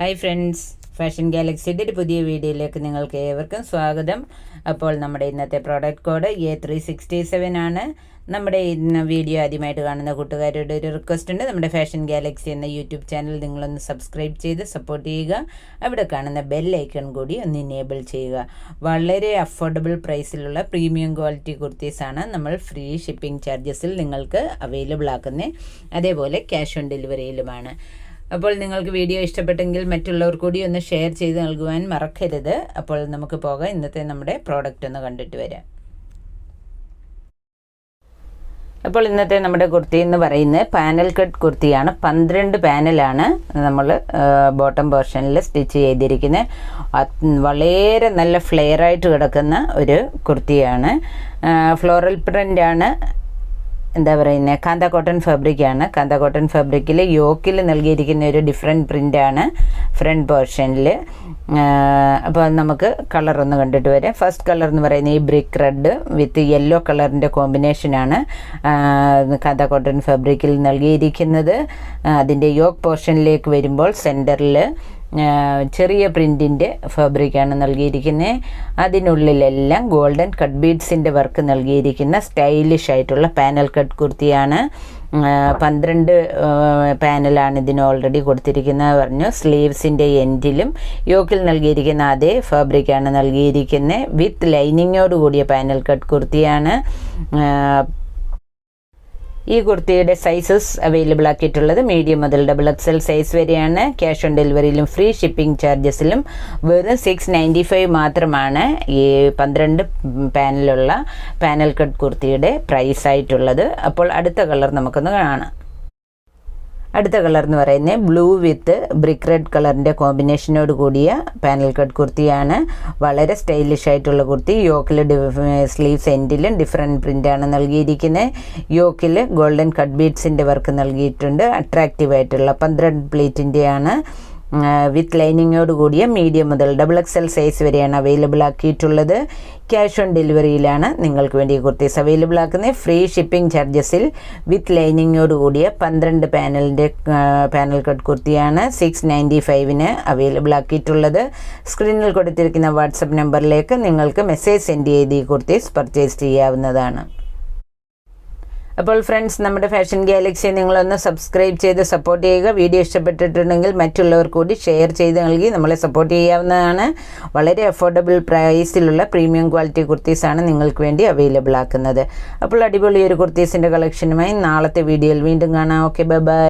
Hi friends fashion ഗാലക്സിയുടെ ഒരു പുതിയ വീഡിയോയിലേക്ക് നിങ്ങൾക്ക് ഏവർക്കും സ്വാഗതം. അപ്പോൾ നമ്മുടെ ഇന്നത്തെ product code A three sixty seven ആണ്. നമ്മുടെ ഇന്ന് വീഡിയോ ആദ്യമായിട്ട് കാണുന്ന കൂട്ടുകാരുടെ ഒരു റിക്വസ്റ്റ് ഉണ്ട്. നമ്മുടെ ഫാഷൻ ഗാലക്സി എന്ന യൂട്യൂബ് ചാനൽ നിങ്ങളൊന്ന് സബ്സ്ക്രൈബ് ചെയ്ത് സപ്പോർട്ട് ചെയ്യുക. അവിടെ കാണുന്ന ബെൽ ഐക്കൺ കൂടി ഒന്ന് ഇനേബിൾ ചെയ്യുക. വളരെ അഫോർഡബിൾ പ്രൈസിലുള്ള പ്രീമിയം ക്വാളിറ്റി കുർത്തീസാണ് നമ്മൾ ഫ്രീ ഷിപ്പിംഗ് ചാർജസിൽ നിങ്ങൾക്ക് അവൈലബിൾ ആക്കുന്നത് അതേപോലെ ക്യാഷ് ഓൺ ഡെലിവറിയിലുമാണ് അപ്പോൾ നിങ്ങൾക്ക് വീഡിയോ ഇഷ്ടപ്പെട്ടെങ്കിൽ മറ്റുള്ളവർ കൂടി ഒന്ന് ഷെയർ ചെയ്ത് നൽകുവാൻ മറക്കരുത്. അപ്പോൾ നമുക്ക് പോകാം. ഇന്നത്തെ നമ്മുടെ പ്രോഡക്റ്റ് ഒന്ന് കണ്ടിട്ട് വരാം. അപ്പോൾ ഇന്നത്തെ നമ്മുടെ കുർത്തി എന്ന് പറയുന്നത് പാനൽ കട്ട് കുർത്തിയാണ്. പന്ത്രണ്ട് പാനലാണ് നമ്മൾ ബോട്ടം പോർഷനിൽ സ്റ്റിച്ച് ചെയ്തിരിക്കുന്നത്. വളരെ നല്ല ഫ്ലെയർ ആയിട്ട് കിടക്കുന്ന ഒരു കുർത്തിയാണ്. ഫ്ലോറൽ പ്രിന്റ് ആണ്. എന്താ പറയുന്നത് കാന്ത കോട്ടൺ ഫാബ്രിക്കാണ് കാന്ത കോട്ടൺ ഫാബ്രിക്കിൽ യോക്കിൽ നൽകിയിരിക്കുന്ന ഒരു ഡിഫറെന്റ് പ്രിന്റാണ് ഫ്രണ്ട് പോർഷനിൽ അപ്പോൾ നമുക്ക് കളർ ഒന്ന് കണ്ടിട്ട് വരാം. ഫസ്റ്റ് കളർ എന്ന് പറയുന്നത് ഈ ബ്രിക്ക് റെഡ് വിത്ത് യെല്ലോ കളറിന്റെ കോമ്പിനേഷനാണ് കാന്ത കോട്ടൺ ഫാബ്രിക്കിൽ നൽകിയിരിക്കുന്നത്. അതിന്റെ യോക്ക് പോർഷനിലേക്ക് വരുമ്പോൾ സെന്ററിൽ ചെറിയ പ്രിന്റിന്റെ ഫാബ്രിക്കാണ് നൽകിയിരിക്കുന്നത്. അതിനുള്ളിലെല്ലാം ഗോൾഡൻ കട്ട് ബീഡ്സിന്റെ വർക്ക് നൽകിയിരിക്കുന്ന സ്റ്റൈലിഷ് ആയിട്ടുള്ള പാനൽ കട്ട് കുർത്തിയാണ്. പന്ത്രണ്ട് പാനലാണ് ഇതിന് ഓൾറെഡി കൊടുത്തിരിക്കുന്നത്. പറഞ്ഞു സ്ലീവ്സിന്റെ എൻഡിലും യോക്കിൽ നൽകിയിരിക്കുന്ന അതേ ഫാബ്രിക്കാണ് നൽകിയിരിക്കുന്നത്. വിത്ത് ലൈനിങ്ങോട് കൂടിയ പാനൽ കട്ട് കുർത്തിയാണ്. ഈ കുർത്തിയുടെ സൈസസ് അവൈലബിൾ ആക്കിയിട്ടുള്ളത് മീഡിയം മുതൽ ഡബിൾ എക്സ് എൽ സൈസ് വരെയാണ് ക്യാഷ് ഓൺ ഡെലിവറിയിലും ഫ്രീ ഷിപ്പിംഗ് ചാർജസിലും വെറും സിക്സ് നയന്റി ഫൈവ് മാത്രമാണ് ഈ പന്ത്രണ്ട് പാനലുള്ള പാനൽ കട്ട് കുർത്തിയുടെ പ്രൈസ് ആയിട്ടുള്ളത്. അപ്പോൾ അടുത്ത കളർ നമുക്കൊന്ന് കാണാം. അടുത്ത കളർ എന്ന് പറയുന്നത് ബ്ലൂ വിത്ത് ബ്രിക്ക് റെഡ് കളറിന്റെ കോമ്പിനേഷനോട് കൂടിയ പാനൽ കട്ട് കുർത്തിയാണ്. വളരെ സ്റ്റൈലിഷ് ആയിട്ടുള്ള കുർത്തി. യോക്കിൽ സ്ലീവ്സ് എൻഡിലും ഡിഫറെന്റ് പ്രിന്റാണ് നൽകിയിരിക്കുന്നത് യോക്കിൽ ഗോൾഡൻ കട്ട് ബീഡ്സിന്റെ വർക്ക് നൽകിയിട്ടുണ്ട്. അട്രാക്റ്റീവ് ആയിട്ടുള്ള പന്ത്രണ്ട് പ്ലേറ്റിന്റെയാണ് വിത്ത് ലൈനിങ്ങോട് കൂടിയ മീഡിയം മുതൽ ഡബിൾ എക്സ് എൽ സൈസ് വരെയാണ് അവൈലബിൾ ആക്കിയിട്ടുള്ളത്. ക്യാഷ് ഓൺ ഡെലിവറിയിലാണ് നിങ്ങൾക്ക് വേണ്ടി കുർത്തീസ് അവൈലബിൾ ആക്കുന്നത്. ഫ്രീ ഷിപ്പിംഗ് ചാർജസിൽ വിത്ത് ലൈനിങ്ങോട് കൂടിയ പന്ത്രണ്ട് പാനലിന്റെ പാനൽ കട്ട് കുർത്തിയാണ് സിക്സ് നയന്റി ഫൈവിന് അവൈലബിൾ ആക്കിയിട്ടുള്ളത്. സ്ക്രീനിൽ കൊടുത്തിരിക്കുന്ന വാട്സപ്പ് നമ്പറിലേക്ക് നിങ്ങൾക്ക് മെസ്സേജ് സെൻഡ് ചെയ്ത് ഈ കുർത്തീസ് പർച്ചേസ് ചെയ്യാവുന്നതാണ്. അപ്പോൾ ഫ്രണ്ട്സ് നമ്മുടെ ഫാഷൻ ഗാലക്സി നിങ്ങളൊന്ന് സബ്സ്ക്രൈബ് ചെയ്ത് സപ്പോർട്ട് ചെയ്യുക. വീഡിയോ ഇഷ്ടപ്പെട്ടിട്ടുണ്ടെങ്കിൽ മറ്റുള്ളവർ കൂടി ഷെയർ ചെയ്ത് നൽകി നമ്മളെ സപ്പോർട്ട് ചെയ്യാവുന്നതാണ്. വളരെ അഫോർഡബിൾ പ്രൈസിലുള്ള പ്രീമിയം ക്വാളിറ്റി കുർത്തീസാണ് നിങ്ങൾക്ക് വേണ്ടി അവൈലബിൾ ആക്കുന്നത്. അപ്പോൾ അടിപൊളി ഒരു കുർത്തീസിന്റെ കളക്ഷനുമായി നാളത്തെ വീഡിയോയിൽ വീണ്ടും കാണാം. Okay bye